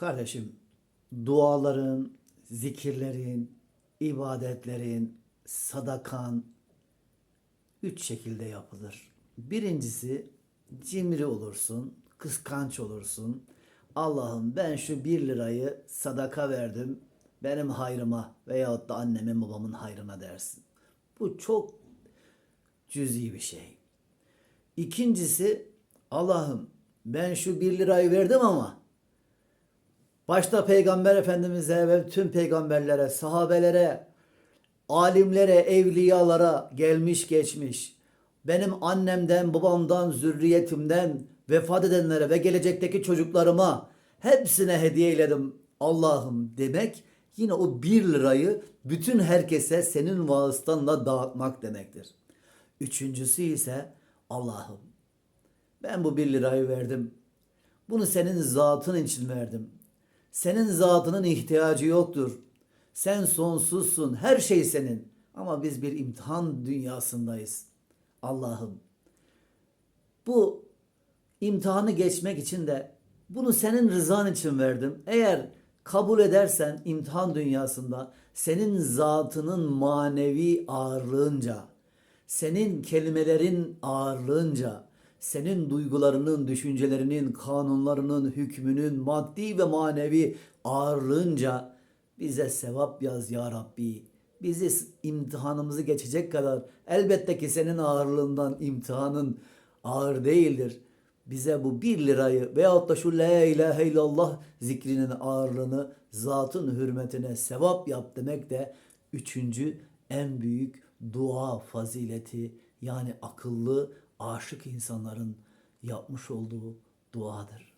Kardeşim, duaların, zikirlerin, ibadetlerin, sadakan üç şekilde yapılır. Birincisi cimri olursun, kıskanç olursun. Allah'ım ben şu bir lirayı sadaka verdim, benim hayrıma veyahut da annemin babamın hayrına dersin. Bu çok cüzi bir şey. İkincisi Allah'ım ben şu bir lirayı verdim ama başta Peygamber Efendimiz'e ve tüm peygamberlere, sahabelere, alimlere, evliyalara gelmiş geçmiş. Benim annemden, babamdan, zürriyetimden vefat edenlere ve gelecekteki çocuklarıma hepsine hediye eyledim Allah'ım demek yine o bir lirayı bütün herkese senin vasıtanla dağıtmak demektir. Üçüncüsü ise Allah'ım ben bu bir lirayı verdim. Bunu senin zatın için verdim. Senin zatının ihtiyacı yoktur. Sen sonsuzsun. Her şey senin. Ama biz bir imtihan dünyasındayız. Allah'ım bu imtihanı geçmek için de bunu senin rızan için verdim. Eğer kabul edersen imtihan dünyasında senin zatının manevi ağırlığınca, senin kelimelerin ağırlığınca, senin duygularının, düşüncelerinin, kanunlarının, hükmünün maddi ve manevi ağırlığınca bize sevap yaz ya Rabbi. Bizi imtihanımızı geçecek kadar elbette ki senin ağırlığından imtihanın ağır değildir. Bize bu bir lirayı veyahut da şu la ilahe illallah zikrinin ağırlığını zatın hürmetine sevap yap demek de üçüncü en büyük dua fazileti yani akıllı aşık insanların yapmış olduğu duadır.